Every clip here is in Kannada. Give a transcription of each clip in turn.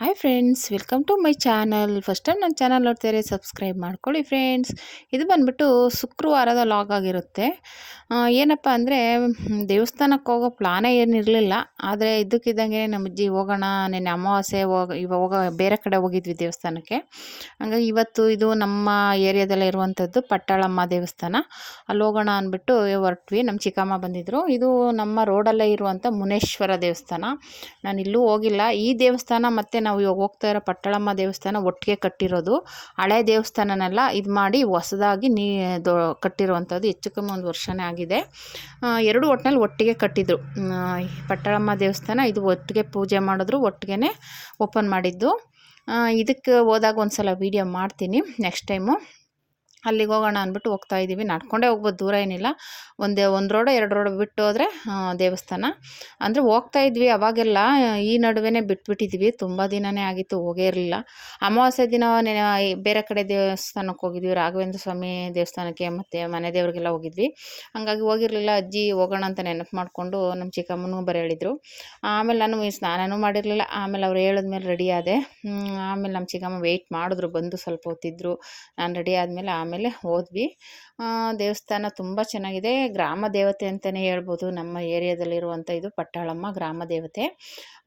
Hi friends welcome to my channel first time ನನ್ನ ಚಾನಲ್ ನೋಡ್ತಾರೆ ಸಬ್ಸ್ಕ್ರೈಬ್ ಮಾಡ್ಕೊಳ್ಳಿ ಫ್ರೆಂಡ್ಸ್ ಇದು ಬಂದ್ಬಿಟ್ಟು ಶುಕ್ರವಾರದ ಲಾಗ್ ಆಗಿರುತ್ತೆ. ಏನಪ್ಪ ಅಂದರೆ ದೇವಸ್ಥಾನಕ್ಕೆ ಹೋಗೋ ಪ್ಲಾನೇ ಏನಿರಲಿಲ್ಲ ಆದರೆ ಇದ್ದಕ್ಕಿದ್ದಂಗೆ ನಮ್ಮ ಅಜ್ಜಿ ಹೋಗೋಣ, ನೆನ್ನೆ ಅಮಾವಾಸ್ಯೆ ಹೋಗ ಇವಾಗ ಹೋಗೋ, ಬೇರೆ ಕಡೆ ಹೋಗಿದ್ವಿ ದೇವಸ್ಥಾನಕ್ಕೆ. ಹಂಗಾಗಿ ಇವತ್ತು ಇದು ನಮ್ಮ ಏರಿಯಾದಲ್ಲೇ ಇರುವಂಥದ್ದು ಪಟ್ಟಾಳಮ್ಮ ದೇವಸ್ಥಾನ. ಅಲ್ಲಿ ಹೋಗೋಣ ಅಂದ್ಬಿಟ್ಟು ಹೊರಟ್ವಿ. ನಮ್ಮ ಚಿಕ್ಕಮ್ಮ ಬಂದಿದ್ದರು ಇದು ನಮ್ಮ ರೋಡಲ್ಲೇ ಇರುವಂಥ ಮುನೇಶ್ವರ ದೇವಸ್ಥಾನ. ನಾನು ಇಲ್ಲೂ ಹೋಗಿಲ್ಲ. ಈ ದೇವಸ್ಥಾನ ಮತ್ತು ನಾವು ಇವಾಗ ಹೋಗ್ತಾ ಇರೋ ಪಟ್ಟಳಮ್ಮ ದೇವಸ್ಥಾನ ಒಟ್ಟಿಗೆ ಕಟ್ಟಿರೋದು. ಹಳೆ ದೇವಸ್ಥಾನನೆಲ್ಲ ಇದು ಮಾಡಿ ಹೊಸದಾಗಿ ನೀ, ದೊ, ಕಟ್ಟಿರುವಂಥದ್ದು ಹೆಚ್ಚು ಕಮ್ಮಿ ಒಂದು ವರ್ಷನೇ ಆಗಿದೆ. ಎರಡು ಒಟ್ಟಿನಲ್ಲಿ ಒಟ್ಟಿಗೆ ಕಟ್ಟಿದ್ರು. ಪಟ್ಟಳಮ್ಮ ದೇವಸ್ಥಾನ ಇದು ಒಟ್ಟಿಗೆ ಪೂಜೆ ಮಾಡಿದ್ರು ಒಟ್ಟಿಗೆ ಓಪನ್ ಮಾಡಿದ್ದು. ಇದಕ್ಕೆ ಹೋದಾಗ ಒಂದು ಸಲ ವೀಡಿಯೋ ಮಾಡ್ತೀನಿ ನೆಕ್ಸ್ಟ್ ಟೈಮು. ಅಲ್ಲಿಗೆ ಹೋಗೋಣ ಅಂದ್ಬಿಟ್ಟು ಹೋಗ್ತಾ ಇದ್ದೀವಿ ನಡ್ಕೊಂಡೇ ಹೋಗ್ಬೋದು, ದೂರ ಏನಿಲ್ಲ. ಒಂದೇ ಒಂದು ರೋಡ, ಎರಡು ರೋಡ ಬಿಟ್ಟು ಹೋದರೆ ದೇವಸ್ಥಾನ. ಅಂದರೆ ಹೋಗ್ತಾ ಇದ್ವಿ ಅವಾಗೆಲ್ಲ, ಈ ನಡುವೆನೇ ಬಿಟ್ಬಿಟ್ಟಿದ್ವಿ. ತುಂಬ ದಿನವೇ ಆಗಿತ್ತು, ಹೋಗೇ ಇರಲಿಲ್ಲ. ಅಮಾವಾಸ್ಯೆ ದಿನ ಬೇರೆ ಕಡೆ ದೇವಸ್ಥಾನಕ್ಕೆ ಹೋಗಿದ್ವಿ. ರಾಘವೇಂದ್ರ ಸ್ವಾಮಿ ದೇವಸ್ಥಾನಕ್ಕೆ ಮತ್ತು ಮನೆ ದೇವರಿಗೆಲ್ಲ ಹೋಗಿದ್ವಿ. ಹಂಗಾಗಿ ಹೋಗಿರಲಿಲ್ಲ. ಅಜ್ಜಿ, ಹೋಗೋಣ ಅಂತ ನೆನಪು ಮಾಡಿಕೊಂಡು ನಮ್ಮ ಚಿಕ್ಕಮ್ಮನೂ ಬರೀ ಹೇಳಿದರು. ಆಮೇಲೆ ನಾನು ಸ್ನಾನನೂ ಮಾಡಿರಲಿಲ್ಲ. ಆಮೇಲೆ ಅವ್ರು ಹೇಳಿದ್ಮೇಲೆ ರೆಡಿ ಆದೆ. ಆಮೇಲೆ ನಮ್ಮ ಚಿಕ್ಕಮ್ಮ ವೆಯ್ಟ್ ಮಾಡಿದ್ರು. ಬಂದು ಸ್ವಲ್ಪ ಹೊತ್ತಿದ್ರು. ನಾನು ರೆಡಿ ಆದಮೇಲೆ ಆಮೇಲೆ ಹೋದ್ವಿ. ಆ, ದೇವಸ್ಥಾನ ತುಂಬ ಚೆನ್ನಾಗಿದೆ. ಗ್ರಾಮ ದೇವತೆ ಅಂತಲೇ ಹೇಳ್ಬೋದು. ನಮ್ಮ ಏರಿಯಾದಲ್ಲಿರುವಂಥ ಇದು ಪಟ್ಟಾಳಮ್ಮ ಗ್ರಾಮ ದೇವತೆ.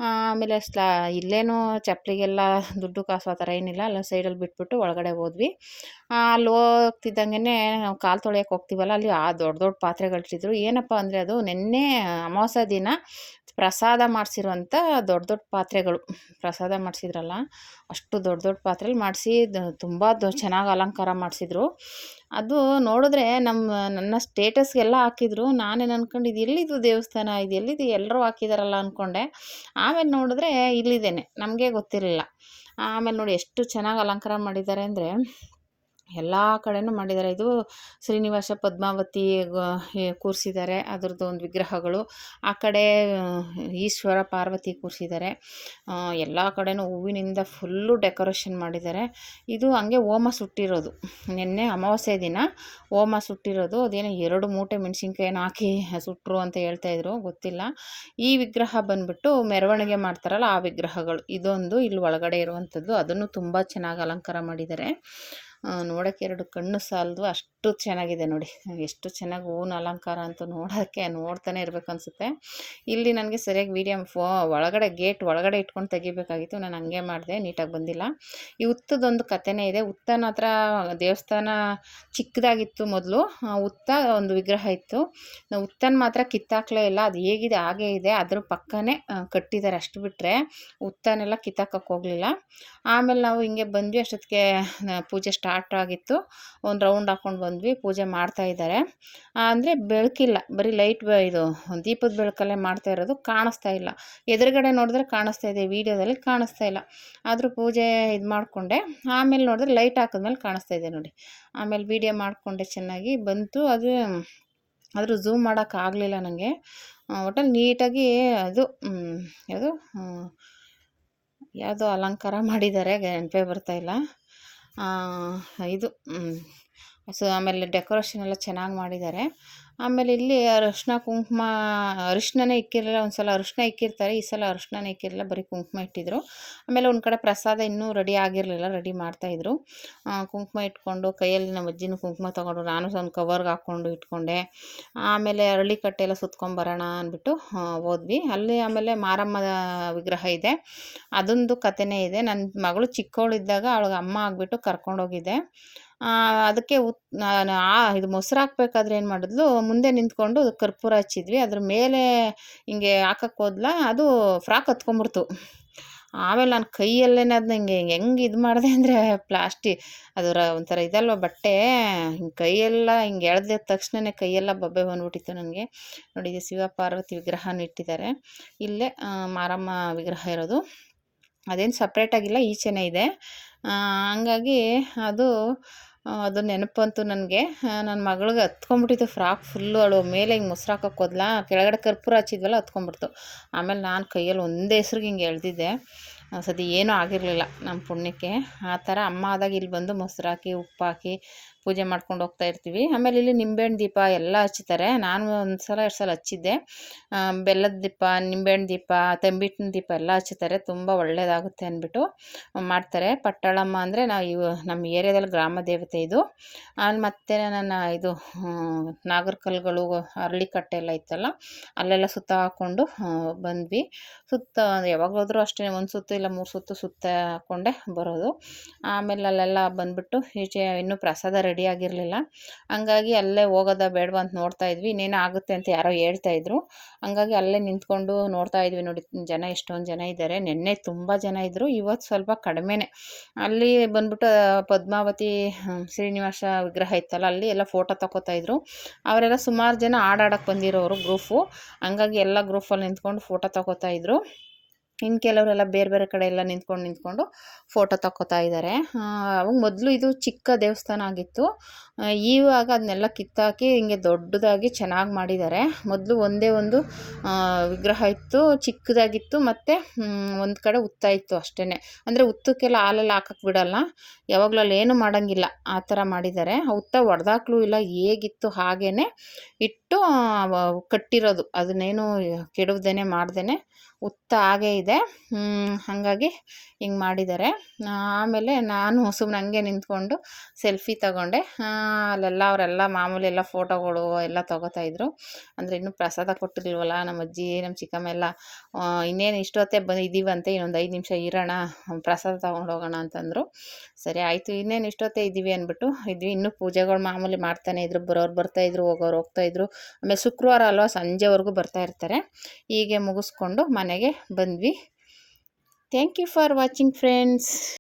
ಆಮೇಲೆ ಸ್ಲಾ ಇಲ್ಲೇನು ಚಪ್ಪಲಿಗೆಲ್ಲ ದುಡ್ಡು ಕಾಸು ಆ ಥರ ಏನಿಲ್ಲ. ಅಲ್ಲ ಸೈಡಲ್ಲಿ ಬಿಟ್ಬಿಟ್ಟು ಒಳಗಡೆ ಹೋದ್ವಿ. ಅಲ್ಲಿ ಹೋಗ್ತಿದ್ದಂಗೆ ನಾವು ಕಾಲು ತೊಳೆಯೋಕೆ ಹೋಗ್ತೀವಲ್ಲ ಅಲ್ಲಿ ಆ ದೊಡ್ಡ ದೊಡ್ಡ ಪಾತ್ರೆಗಳಿಟ್ಟಿದ್ರು ಏನಪ್ಪ ಅಂದರೆ ಅದು ನಿನ್ನೆ ಅಮಾವಾಸ್ಯೆ ದಿನ ಪ್ರಸಾದ ಮಾಡಿಸಿರುವಂಥ ದೊಡ್ಡ ದೊಡ್ಡ ಪಾತ್ರೆಗಳು. ಪ್ರಸಾದ ಮಾಡಿಸಿದ್ರಲ್ಲ, ಅಷ್ಟು ದೊಡ್ಡ ದೊಡ್ಡ ಪಾತ್ರೆಲಿ ಮಾಡಿಸಿ ತುಂಬ ಚೆನ್ನಾಗಿ ಅಲಂಕಾರ ಮಾಡಿಸಿದ್ರು. ಅದು ನೋಡಿದ್ರೆ ನಮ್ಮ ನನ್ನ ಸ್ಟೇಟಸ್ಗೆಲ್ಲ ಹಾಕಿದ್ರು. ನಾನೇನು ಅನ್ಕೊಂಡು ಇದು ಎಲ್ಲಿದು ದೇವಸ್ಥಾನ ಇದು, ಎಲ್ಲಿದು ಎಲ್ಲರೂ ಹಾಕಿದಾರಲ್ಲ ಅಂದ್ಕೊಂಡೆ ಆಮೇಲೆ ನೋಡಿದ್ರೆ ಇಲ್ಲಿದ್ದೇನೆ ನಮಗೆ ಗೊತ್ತಿರಲಿಲ್ಲ. ಆಮೇಲೆ ನೋಡಿ ಎಷ್ಟು ಚೆನ್ನಾಗಿ ಅಲಂಕಾರ ಮಾಡಿದ್ದಾರೆ ಅಂದರೆ ಎಲ್ಲ ಕಡೆನೂ ಮಾಡಿದ್ದಾರೆ. ಇದು ಶ್ರೀನಿವಾಸ ಪದ್ಮಾವತಿ ಕೂರಿಸಿದ್ದಾರೆ. ಅದರದ್ದು ಒಂದು ವಿಗ್ರಹಗಳು. ಆ ಕಡೆ ಈಶ್ವರ ಪಾರ್ವತಿ ಕೂರಿಸಿದ್ದಾರೆ. ಎಲ್ಲ ಕಡೆನೂ ಹೂವಿನಿಂದ ಫುಲ್ಲು ಡೆಕೋರೇಷನ್ ಮಾಡಿದ್ದಾರೆ. ಇದು ಹಂಗೆ ಹೋಮ ಸುಟ್ಟಿರೋದು. ನಿನ್ನೆ ಅಮಾವಾಸ್ಯೆ ದಿನ ಹೋಮ ಸುಟ್ಟಿರೋದು. ಅದೇನೋ ಎರಡು ಮೂಟೆ ಮೆಣಸಿನ್ಕಾಯಿನ ಹಾಕಿ ಸುಟ್ಟರು ಅಂತ ಹೇಳ್ತಾ ಇದ್ರು. ಗೊತ್ತಿಲ್ಲ. ಈ ವಿಗ್ರಹ ಬಂದ್ಬಿಟ್ಟು ಮೆರವಣಿಗೆ ಮಾಡ್ತಾರಲ್ಲ ಆ ವಿಗ್ರಹಗಳು. ಇದೊಂದು ಇಲ್ಲಿ ಒಳಗಡೆ ಇರುವಂಥದ್ದು. ಅದನ್ನು ತುಂಬ ಚೆನ್ನಾಗಿ ಅಲಂಕಾರ ಮಾಡಿದ್ದಾರೆ. ನೋಡೋಕ್ಕೆ ಎರಡು ಕಣ್ಣು ಸಾಲದು ಅಷ್ಟು ಚೆನ್ನಾಗಿದೆ ನೋಡಿ. ಎಷ್ಟು ಚೆನ್ನಾಗಿ ಹೂವಿನ ಅಲಂಕಾರ ಅಂತ ನೋಡೋಕ್ಕೆ ನೋಡ್ತಾನೆ ಇರಬೇಕು ಅನಿಸುತ್ತೆ. ಇಲ್ಲಿ ನನಗೆ ಸರಿಯಾಗಿ ವೀಡಿಯೋ ಫೋ ಒಳಗಡೆ ಗೇಟ್ ಒಳಗಡೆ ಇಟ್ಕೊಂಡು ತೆಗಿಬೇಕಾಗಿತ್ತು. ನಾನು ಹಂಗೆ ಮಾಡಿದೆ, ನೀಟಾಗಿ ಬಂದಿಲ್ಲ. ಈ ಹುತ್ತದೊಂದು ಕಥೆನೇ ಇದೆ. ಉತ್ತನ ಹತ್ರ ದೇವಸ್ಥಾನ ಚಿಕ್ಕದಾಗಿತ್ತು ಮೊದಲು. ಹುತ್ತ ಒಂದು ವಿಗ್ರಹ ಇತ್ತು. ನಾವು ಉತ್ತನ ಮಾತ್ರ ಕಿತ್ತಾಕ್ಲೇ ಇಲ್ಲ. ಅದು ಹೇಗಿದೆ, ಹಾಗೇ ಇದೆ. ಅದ್ರ ಪಕ್ಕನೇ ಕಟ್ಟಿದ್ದಾರೆ ಅಷ್ಟು ಬಿಟ್ಟರೆ ಹುತ್ತನೆಲ್ಲ ಕಿತ್ತಾಕಕ್ಕೆ ಹೋಗಲಿಲ್ಲ. ಆಮೇಲೆ ನಾವು ಹಿಂಗೆ ಬಂದ್ವಿ. ಅಷ್ಟೊತ್ತಿಗೆ ಪೂಜೆ ಸ್ಟಾರ್ಟ್ ಆಗಿತ್ತು. ಒಂದು ರೌಂಡ್ ಹಾಕ್ಕೊಂಡು ಬಂದ್ವಿ, ಪೂಜೆ ಮಾಡ್ತಾ ಇದ್ದಾರೆ. ಅಂದರೆ ಬೆಳಕಿಲ್ಲ, ಬರೀ ಲೈಟ್ ಇದು ದೀಪದ ಬೆಳಕಲ್ಲೇ ಮಾಡ್ತಾ ಇರೋದು ಕಾಣಿಸ್ತಾ ಇಲ್ಲ. ಎದುರುಗಡೆ ನೋಡಿದ್ರೆ ಕಾಣಿಸ್ತಾ ಇದೆ, ವಿಡಿಯೋದಲ್ಲಿ ಕಾಣಿಸ್ತಾ ಇಲ್ಲ. ಆದರೂ ಪೂಜೆ ಇದು ಮಾಡಿಕೊಂಡೆ, ಆಮೇಲೆ ನೋಡಿದ್ರೆ ಲೈಟ್ ಹಾಕಿದ್ಮೇಲೆ ಕಾಣಿಸ್ತಾ ಇದೆ ನೋಡಿ. ಆಮೇಲೆ ವಿಡಿಯೋ ಮಾಡಿಕೊಂಡೆ ಚೆನ್ನಾಗಿ, ಬಂತು, ಅದು, ಆದರೂ ಝೂಮ್ ಮಾಡೋಕ್ಕಾಗಲಿಲ್ಲ ನನಗೆ ಒಟ್ಟು ನೀಟಾಗಿ ಅದು ಯಾವುದು ಯಾವುದೋ ಅಲಂಕಾರ ಮಾಡಿದ್ದಾರೆ ನೆನಪೇ ಬರ್ತಾಯಿಲ್ಲ ಇದು ಸೊ ಆಮೇಲೆ ಡೆಕೋರೇಷನ್ ಎಲ್ಲ ಚೆನ್ನಾಗಿ ಮಾಡಿದ್ದಾರೆ. ಆಮೇಲೆ ಇಲ್ಲಿ ಅರಿಶಿನ ಕುಂಕುಮ, ಅರಿಶಿನನೇ ಇಕ್ಕಿರಲಿಲ್ಲ ಒಂದು ಸಲ ಅರಿಶಿನ ಇಕ್ಕಿರ್ತಾರೆ, ಈ ಸಲ ಅರಿಶಿನನೇ ಇಕ್ಕಿರಲಿಲ್ಲ, ಬರೀ ಕುಂಕುಮ ಇಟ್ಟಿದ್ರು. ಆಮೇಲೆ ಒಂದು ಕಡೆ ಪ್ರಸಾದ ಇನ್ನೂ ರೆಡಿ ಆಗಿರಲಿಲ್ಲ, ರೆಡಿ ಮಾಡ್ತಾಯಿದ್ರು ಕುಂಕುಮ ಇಟ್ಕೊಂಡು ಕೈಯಲ್ಲಿ ನಮ್ಮ ಅಜ್ಜಿನ ಕುಂಕುಮ ತೊಗೊಂಡು, ನಾನು ಒಂದು ಕವರ್ಗೆ ಹಾಕ್ಕೊಂಡು ಇಟ್ಕೊಂಡೆ. ಆಮೇಲೆ ಅರಳಿ ಕಟ್ಟೆ ಎಲ್ಲ ಸುತ್ಕೊಂಬರೋಣ ಅಂದ್ಬಿಟ್ಟು ಹೋದ್ವಿ. ಅಲ್ಲಿ ಆಮೇಲೆ ಮಾರಮ್ಮದ ವಿಗ್ರಹ ಇದೆ. ಅದೊಂದು ಕಥೆನೇ ಇದೆ. ನನ್ನ ಮಗಳು ಚಿಕ್ಕವಳಿದ್ದಾಗ ಅವಳಿಗೆ ಅಮ್ಮ ಆಗಿಬಿಟ್ಟು ಕರ್ಕೊಂಡೋಗಿದ್ದೆ. ಅದಕ್ಕೆ ಉತ್ ಆ, ಇದು ಮೊಸರು ಹಾಕ್ಬೇಕಾದ್ರೆ ಏನು ಮಾಡಿದ್ಲು ಮುಂದೆ ನಿಂತ್ಕೊಂಡು ಕರ್ಪೂರ ಹಚ್ಚಿದ್ವಿ. ಅದ್ರ ಮೇಲೆ ಹಿಂಗೆ ಹಾಕಕ್ಕೆ ಹೋದ್ಲ, ಅದು ಫ್ರಾಕ್ ಹತ್ಕೊಂಬಿಡ್ತು ಆಮೇಲೆ ನಾನು ಕೈಯಲ್ಲೇನೆ ಅದನ್ನ ಹಿಂಗೆ, ಹೆಂಗೆ ಇದು ಮಾಡಿದೆ ಅಂದರೆ ಪ್ಲಾಸ್ಟಿಕ್ ಅದರ ಒಂಥರ ಇದಲ್ವ ಬಟ್ಟೆ, ಹಿಂಗೆ ಕೈಯೆಲ್ಲ ಹಿಂಗೆ ಎಳೆದ ತಕ್ಷಣವೇ ಕೈಯೆಲ್ಲ ಬಬ್ಬೆ ಬಂದ್ಬಿಟ್ಟಿತ್ತು ನನಗೆ. ನೋಡಿ ಶಿವ ಪಾರ್ವತಿ ವಿಗ್ರಹನ ಇಟ್ಟಿದ್ದಾರೆ. ಇಲ್ಲೇ ಮಾರಮ್ಮ ವಿಗ್ರಹ ಇರೋದು. ಅದೇನು ಸಪ್ರೇಟಾಗಿಲ್ಲ ಈಚೆನೇ ಇದೆ. ಹಂಗಾಗಿ ಅದು ಅದು ನೆನಪಂತು ನನಗೆ. ನನ್ನ ಮಗಳಿಗೆ ಹತ್ಕೊಂಡ್ಬಿಟ್ಟಿತ್ತು ಫ್ರಾಕ್ ಫುಲ್ಲು ಅವಳು ಮೇಲೆ ಹಿಂಗೆ ಮೊಸ್ರು ಹಾಕಕ್ಕೆ ಹೋದ್ಲಾ? ಕೆಳಗಡೆ ಕರ್ಪೂರ ಹಚ್ಚಿದ್ವಲ್ಲ, ಹತ್ಕೊಂಡ್ಬಿಡ್ತು. ಆಮೇಲೆ ನಾನು ಕೈಯಲ್ಲಿ ಒಂದೇ ಹೆಸ್ರಿಗೆ ಹಿಂಗೆ ಎಳೆದಿದ್ದೆ. ಸದ್ಯ ಏನೂ ಆಗಿರಲಿಲ್ಲ ನಮ್ಮ ಪುಣ್ಯಕ್ಕೆ. ಆ ಥರ ಅಮ್ಮ ಆದಾಗ ಇಲ್ಲಿ ಬಂದು ಮೊಸರಾಕಿ ಹಾಕಿ ಉಪ್ಪು ಹಾಕಿ ಪೂಜೆ ಮಾಡ್ಕೊಂಡು ಹೋಗ್ತಾ ಇರ್ತೀವಿ. ಆಮೇಲೆ ಇಲ್ಲಿ ನಿಂಬೆಹಣ್ಣು ದೀಪ ಎಲ್ಲ ಹಚ್ತಾರೆ ನಾನು ಒಂದು ಸಲ, ಎರಡು ಸಲ ಹಚ್ಚಿದ್ದೆ. ಬೆಲ್ಲದ ದೀಪ, ನಿಂಬೆಹಣ್ಣು ದೀಪ, ತಂಬಿಟ್ಟಿನ ದೀಪ ಎಲ್ಲ ಹಚ್ಚುತ್ತಾರೆ ತುಂಬ ಒಳ್ಳೆಯದಾಗುತ್ತೆ ಅಂದ್ಬಿಟ್ಟು ಮಾಡ್ತಾರೆ. ಪಟ್ಟಳಮ್ಮ ಅಂದರೆ ನಾವು ಇವು ನಮ್ಮ ಏರಿಯಾದಲ್ಲಿ ಗ್ರಾಮ ದೇವತೆ ಇದು. ಅಲ್ಲಿ ಮತ್ತೆ ನನ್ನ ಇದು ನಾಗರಕಲ್ಗಳು, ಅರಳಿಕಟ್ಟೆ ಎಲ್ಲ ಇತ್ತಲ್ಲ, ಅಲ್ಲೆಲ್ಲ ಸುತ್ತ ಹಾಕ್ಕೊಂಡು ಬಂದ್ವಿ. ಸುತ್ತ ಯಾವಾಗಲೂ ಅಷ್ಟೇ, ಒಂದು ಸುತ್ತು ಇಲ್ಲ, ಮೂರು ಸುತ್ತು ಸುತ್ತ ಹಾಕ್ಕೊಂಡೆ ಬರೋದು. ಆಮೇಲೆ ಅಲ್ಲೆಲ್ಲ ಬಂದ್ಬಿಟ್ಟು ಈಚೆ ಇನ್ನೂ ಪ್ರಸಾದ ರೆಡಿ ಆಗಿರಲಿಲ್ಲ. ಹಂಗಾಗಿ ಅಲ್ಲೇ ಹೋಗೋದ ಬೇಡವಾ ಅಂತ ನೋಡ್ತಾ ಇದ್ವಿ. ಇನ್ನೇನೋ ಆಗುತ್ತೆ ಅಂತ ಯಾರೋ ಹೇಳ್ತಾ ಇದ್ರು. ಹಂಗಾಗಿ ಅಲ್ಲೇ ನಿಂತ್ಕೊಂಡು ನೋಡ್ತಾ ಇದ್ವಿ ನೋಡಿ, ಜನ ಎಷ್ಟೊಂದು ಜನ ಇದ್ದಾರೆ ನಿನ್ನೆ ತುಂಬ ಜನ ಇದ್ದರು ಇವತ್ತು ಸ್ವಲ್ಪ ಕಡಿಮೆನೆ. ಅಲ್ಲಿ ಬಂದ್ಬಿಟ್ಟು ಪದ್ಮಾವತಿ ಶ್ರೀನಿವಾಸ ವಿಗ್ರಹ ಇತ್ತಲ್ಲ, ಅಲ್ಲಿ ಎಲ್ಲ ಫೋಟೋ ತಗೋತಾ ಇದ್ರು. ಅವರೆಲ್ಲ ಸುಮಾರು ಜನ ಆಡಾಡಕ್ಕೆ ಬಂದಿರೋರು ಗ್ರೂಫು ಹಂಗಾಗಿ ಎಲ್ಲ ಗ್ರೂಫಲ್ಲಿ ನಿಂತ್ಕೊಂಡು ಫೋಟೋ ತಗೋತಾ ಇದ್ರು. ಇನ್ನು ಕೆಲವರೆಲ್ಲ ಬೇರೆ ಬೇರೆ ಕಡೆ ಎಲ್ಲ ನಿಂತ್ಕೊಂಡು ನಿಂತ್ಕೊಂಡು ಫೋಟೋ ತಕ್ಕೋತಾ ಇದ್ದಾರೆ. ಅವಾಗ ಮೊದಲು ಇದು ಚಿಕ್ಕ ದೇವಸ್ಥಾನ ಆಗಿತ್ತು. ಈವಾಗ ಅದನ್ನೆಲ್ಲ ಕಿತ್ತಾಕಿ ಹಿಂಗೆ ದೊಡ್ಡದಾಗಿ ಚೆನ್ನಾಗಿ ಮಾಡಿದ್ದಾರೆ. ಮೊದಲು ಒಂದೇ ಒಂದು ವಿಗ್ರಹ ಇತ್ತು, ಚಿಕ್ಕದಾಗಿತ್ತು ಮತ್ತು ಒಂದು ಕಡೆ ಉತ್ತ ಇತ್ತು ಅಷ್ಟೇ ಅಂದರೆ ಉತ್ತಕ್ಕೆಲ್ಲ ಹಾಲೆಲ್ಲ ಹಾಕಕ್ಕೆ ಬಿಡಲ್ಲ. ಯಾವಾಗಲೂ ಏನು ಮಾಡೋಂಗಿಲ್ಲ. ಆ ಥರ ಮಾಡಿದ್ದಾರೆ. ಉತ್ತ ಒಡೆದಾಕ್ಲೂ ಇಲ್ಲ, ಹೇಗಿತ್ತು ಹಾಗೇ ಇಟ್ಟು ಕಟ್ಟಿರೋದು. ಅದನ್ನೇನು ಕೆಡುವುದೇನೆ ಮಾಡ್ದೇ ಉತ್ತ ಹಾಗೇ ಇದೆ. ಹಾಗಾಗಿ ಹಿಂಗೆ ಮಾಡಿದ್ದಾರೆ ಆಮೇಲೆ ನಾನು ಸುಮ್ಮನೆ ಹಂಗೆ ನಿಂತ್ಕೊಂಡು ಸೆಲ್ಫಿ ತಗೊಂಡೆ. ಅಲ್ಲೆಲ್ಲ ಅವರೆಲ್ಲ ಮಾಮೂಲಿ ಎಲ್ಲ ಫೋಟೋಗಳು ಎಲ್ಲ ತಗೋತಾ ಇದ್ರು. ಅಂದರೆ ಇನ್ನೂ ಪ್ರಸಾದ ಕೊಟ್ಟಿರ್ಲಿಲ್ವಲ್ಲ ನಮ್ಮ ಅಜ್ಜಿ, ನಮ್ಮ ಚಿಕ್ಕಮ್ಮ ಎಲ್ಲ. ಇನ್ನೇನು ಇಷ್ಟೊತ್ತೇ ಬಂದು ಇದ್ದೀವಂತೆ ಇನ್ನೊಂದು ಐದು ನಿಮಿಷ ಇರೋಣ, ಪ್ರಸಾದ ತಗೊಂಡು ಹೋಗೋಣ ಅಂತಂದರು. ಸರಿ ಆಯಿತು, ಇನ್ನೇನು ಇಷ್ಟೊತ್ತೇ ಇದ್ದೀವಿ ಅಂದ್ಬಿಟ್ಟು ಇದ್ವಿ. ಇನ್ನೂ ಪೂಜೆಗಳು ಮಾಮೂಲಿ ಮಾಡ್ತಾನೆ ಇದ್ರು, ಬರೋರು ಬರ್ತಾಯಿದ್ರು ಹೋಗೋರು ಹೋಗ್ತಾಯಿದ್ರು ಆಮೇಲೆ ಶುಕ್ರವಾರ ಅಲ್ವಾ ಸಂಜೆವರೆಗೂ ಬರ್ತಾ ಇರ್ತಾರೆ. ಹೀಗೆ ಮುಗಿಸ್ಕೊಂಡು ಮನೆಗೆ ಬಂದ್ವಿ. Thank you for watching friends